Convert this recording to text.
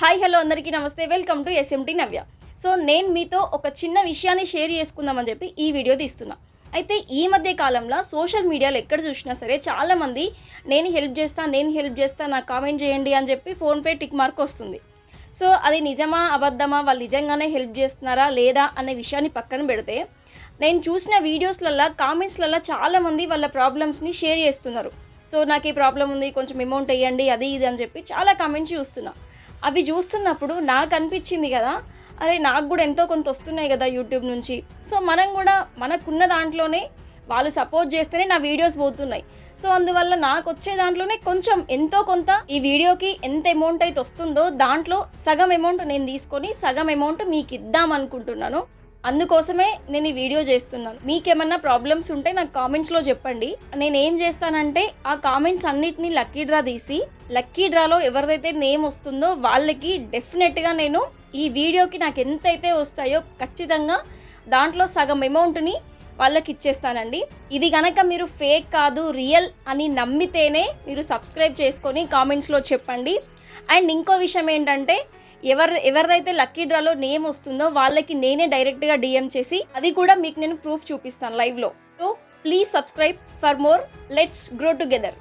Hi hello అందరికీ నమస్తే. Welcome to SMT Navya so నేను మీతో ఒక చిన్న విషయాన్ని షేర్ చేసుకుందామని చెప్పి ఈ వీడియో తీస్తున్నా. అయితే ఈ మధ్య కాలంలో సోషల్ మీడియాలో ఎక్కడ చూసినా సరే చాలామంది నేను హెల్ప్ చేస్తాను నేను హెల్ప్ చేస్తాను నాకు కామెంట్ చేయండి అని చెప్పి ఫోన్పే టిక్ మార్క్ వస్తుంది. సో అది నిజమా అబద్ధమా వాళ్ళు నిజంగానే హెల్ప్ చేస్తున్నారా లేదా అనే విషయాన్ని పక్కన పెడితే నేను చూసిన వీడియోస్లల్లో కామెంట్స్లల్లో చాలామంది వాళ్ళ ప్రాబ్లమ్స్ని షేర్ చేస్తున్నారు. సో నాకు ఈ ప్రాబ్లం ఉంది కొంచెం అమౌంట్ వేయండి అది ఇది అని చెప్పి చాలా కామెంట్స్ చూస్తున్నాను అవి చూస్తున్నప్పుడు నాకు అనిపించింది కదా అరే నాకు కూడా ఎంతో కొంత వస్తున్నాయి కదా యూట్యూబ్ నుంచి. సో మనం కూడా మనకున్న దాంట్లోనే వాళ్ళు సపోర్ట్ చేస్తేనే నా వీడియోస్ పోతున్నాయి. సో అందువల్ల నాకు వచ్చే దాంట్లోనే కొంచెం ఎంతో కొంత ఈ వీడియోకి ఎంత అమౌంట్ అయితే వస్తుందో దాంట్లో సగం అమౌంట్ నేను తీసుకొని సగం అమౌంట్ మీకు ఇద్దాం అనుకుంటున్నాను. అందుకోసమే నేను ఈ వీడియో చేస్తున్నాను. మీకేమన్నా ప్రాబ్లమ్స్ ఉంటే నాకు కామెంట్స్లో చెప్పండి. నేను ఏం చేస్తానంటే ఆ కామెంట్స్ అన్నిటిని లక్కీ డ్రా తీసి లక్కీ డ్రాలో ఎవరిదైతే నేమ్ వస్తుందో వాళ్ళకి డెఫినెట్గా నేను ఈ వీడియోకి నాకు ఎంతైతే వస్తాయో ఖచ్చితంగా దాంట్లో సగం అమౌంట్ని వాళ్ళకి ఇచ్చేస్తానండి. ఇది కనుక మీరు ఫేక్ కాదు రియల్ అని నమ్మితేనే మీరు సబ్స్క్రైబ్ చేసుకొని కామెంట్స్లో చెప్పండి. అండ్ ఇంకో విషయం ఏంటంటే ఎవరు ఎవరిదైతే లక్కీ డ్రాలో నేమ్ వస్తుందో వాళ్ళకి నేనే డైరెక్ట్గా డిఎం చేసి అది కూడా మీకు నేను ప్రూఫ్ చూపిస్తాను లైవ్లో. So please subscribe for more let's grow together